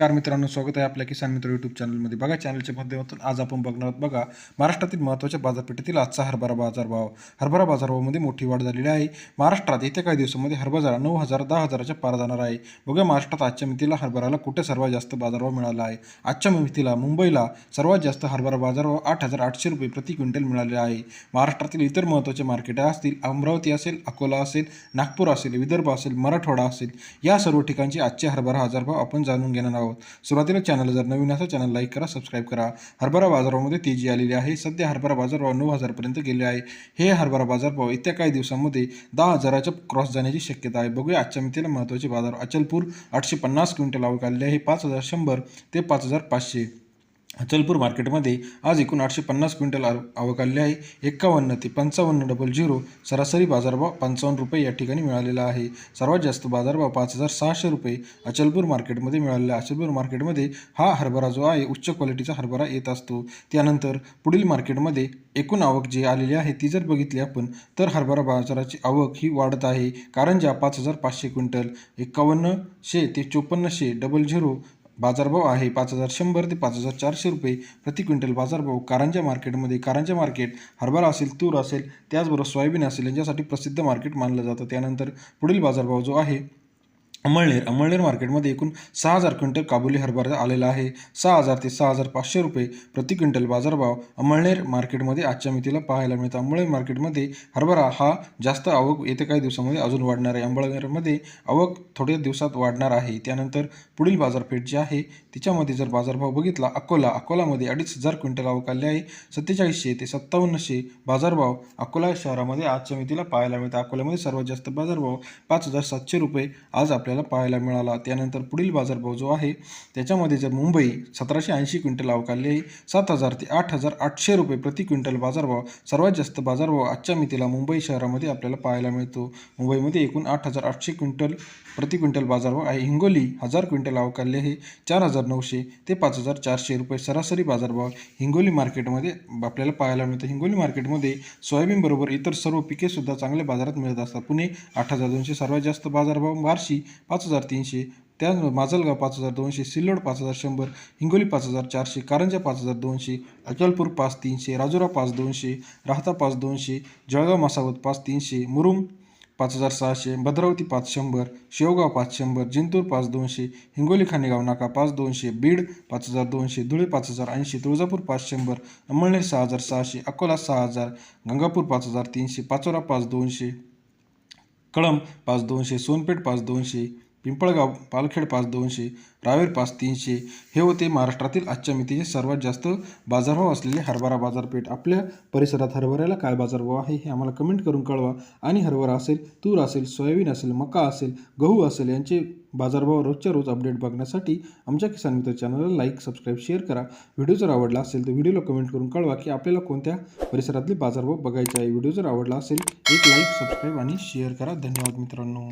नमस्कार मित्रांनो स्वागत आहे आपल्या किसान मित्र यूट्यूब चॅनलमध्ये. बघा चॅनलच्या माध्यमातून आज आपण बघणार आहोत बघा महाराष्ट्रातील महत्त्वाच्या बाजारपेठेतील आजचा हरभरा बाजारभाव. हरभरा बाजारभावामध्ये मोठी वाढ झालेली आहे. महाराष्ट्रात येत्या काही दिवसामध्ये हरभरा नऊ हजार दहा हजाराच्या पार जाणार आहे. बघा महाराष्ट्रात आजच्या मितीला हरभराला कुठे सर्वात जास्त बाजारभाव मिळाला आहे? आजच्या मितीला मुंबईला सर्वात जास्त हरभरा बाजारभाव आठ हजार आठशे रुपये प्रति क्विंटल मिळाले आहे. महाराष्ट्रातील इतर महत्त्वाचे मार्केट असतील अमरावती असेल अकोला असेल नागपूर असेल विदर्भ असेल मराठवाडा असेल या सर्व ठिकाणचे आजचे हरभरा बाजारभाव आपण जाणून घेणार आहोत. सुरुवातीला चॅनल जर नवीन असा चॅनल लाईक करा सबस्क्राईब करा. हरभरा बाजारामध्ये तेजी आलेली आहे. सध्या हरभरा बाजारभाव नऊ हजारपर्यंत गेले आहे. हे हरभरा बाजारभाव येत्या काही दिवसांमध्ये दहा हजाराच्या क्रॉस जाण्याची शक्यता आहे. बघूया आजच्या मितीला महत्त्वाचे बाजार. अचलपूर आठशे पन्नास क्विंटल आवक आलेले आहे. पाच हजार शंभर ते पाच हजार पाचशे. अचलपूर मार्केटमध्ये आज एकूण आठशे पन्नास क्विंटल आव आवक आलेली आहे. एक्कावन्न ते पंचावन्न डबल झिरो सरासरी बाजारभाव पंचावन्न रुपये या ठिकाणी मिळालेला आहे. सर्वात जास्त बाजारभाव पाच हजार सहाशे रुपये अचलपूर मार्केटमध्ये मिळालेला आहे. अचलपूर मार्केटमध्ये हा हरभरा जो आहे उच्च क्वालिटीचा हरभरा येत असतो. त्यानंतर पुढील मार्केटमध्ये एकूण आवक जी आलेली आहे ती जर बघितली आपण तर हरभरा बाजाराची आवक ही वाढत आहे. कारण ज्या पाच हजार पाचशे क्विंटल एक्कावन्नशे ते चोपन्नशे डबल झिरो बाजारभाव आहे पाच हजार शंभर ते पाच हजार चारशे रुपये. प्रति क्विंटल बाजारभाव कारंजा मार्केटमध्ये कारंजा मार्केट हरभरा असेल तूर असेल त्याचबरोबर सोयाबीन असेल यांच्यासाठी प्रसिद्ध मार्केट मानलं जातं. त्यानंतर पुढील बाजारभाव जो आहे अमळनेर अमळनेर मार्केटमध्ये एकूण सहा हजार क्विंटल काबुली हरभरा आलेला आहे. सहा हजार ते सहा हजार पाचशे रुपये प्रति क्विंटल बाजारभाव अमळनेर मार्केटमध्ये आजच्या मितीला पाहायला मिळतं. अमळनेर मार्केटमध्ये हरभरा हा जास्त आवक येत्या काही दिवसामध्ये अजून वाढणार आहे. अंबळनेरमध्ये आवक थोड्या दिवसात वाढणार आहे. त्यानंतर पुढील बाजारपेठ जी आहे तिच्यामध्ये जर बाजारभाव बघितला अकोला अकोलामध्ये अडीच हजार क्विंटल आवक आले आहे. सत्तेचाळीसशे ते सत्तावन्नशे बाजारभाव अकोला शहरामध्ये आजच्या मितीला पाहायला मिळतं. अकोल्यामध्ये सर्वात जास्त बाजारभाव पाच हजार सातशे रुपये आज आपल्याला पाहायला मिळाला. त्यानंतर पुढील बाजारभाव जो आहे त्याच्यामध्ये जर मुंबई सतराशे ऐंशी क्विंटल आवक आहे सात हजार ते आठ हजार आठशे रुपये प्रति क्विंटल बाजारभाव सर्वात जास्त बाजारभाव आजच्या मितीला मुंबई शहरामध्ये आपल्याला पाहायला मिळतो. मुंबईमध्ये एकूण आठ हजार आठशे क्विंटल प्रति क्विंटल बाजारभाव आहे. हिंगोली हजार क्विंटल आवक हे आहे चार हजार नऊशे ते पाच हजार चारशे रुपये सरासरी बाजारभाव हिंगोली मार्केटमध्ये आपल्याला पाहायला मिळतं. हिंगोली मार्केटमध्ये सोयाबीनबरोबर इतर सर्व पिकेसुद्धा चांगल्या बाजारात मिळत असतात. पुणे आठ हजार दोनशे सर्वात जास्त बाजारभाव बार्शी पाच हजार तीनशे त्यानंतर माजलगाव पाच हजार दोनशे सिल्लोड पाच हजार शंभर हिंगोली पाच हजार चारशे कारंजा पाच हजार दोनशे अचलपूर पाच तीनशे राजुरा पाच दोनशे राहता पाच दोनशे जळगाव मसावत पाच तीनशे मुरुम पाच हजार सहाशे भद्रावती पाच शंभर शेवगाव पाच शंभर जिंतूर पाच दोनशे हिंगोली खानेगाव नाका पाच दोनशे बीड पाच हजार दोनशे धुळे पाच हजार ऐंशी तुळजापूर पाच शंभर अंमळनेर सहा हजार सहाशे अकोला सहा हजार गंगापूर पाच हजार तीनशे पाचोरा पाच दोनशे. कळंब पाच दोनशे सोनपेठ पाच दोनशे पिंपळगाव पालखेड पाच दोनशे रावेर पाच तीनशे हे होते महाराष्ट्रातील आजच्या मितीचे सर्वात जास्त बाजारभाव असलेले हरभरा बाजारपेठ. आपल्या परिसरात हरभऱ्याला काय बाजारभाव आहे हे आम्हाला कमेंट करून कळवा. आणि हरभरा असेल तूर असेल सोयाबीन असेल मका असेल गहू असेल यांचे बाजारभाव रोजच्या रोज अपडेट बघण्यासाठी आमच्या किसान मित्र चॅनलला लाईक सबस्क्राईब शेअर करा. व्हिडिओ जर आवडला असेल तर व्हिडिओला कमेंट करून कळवा की आपल्याला कोणत्या परिसरातले बाजारभाव बघायचे आहे. व्हिडिओ जर आवडला असेल एक लाईक सबस्क्राईब आणि शेअर करा. धन्यवाद मित्रांनो.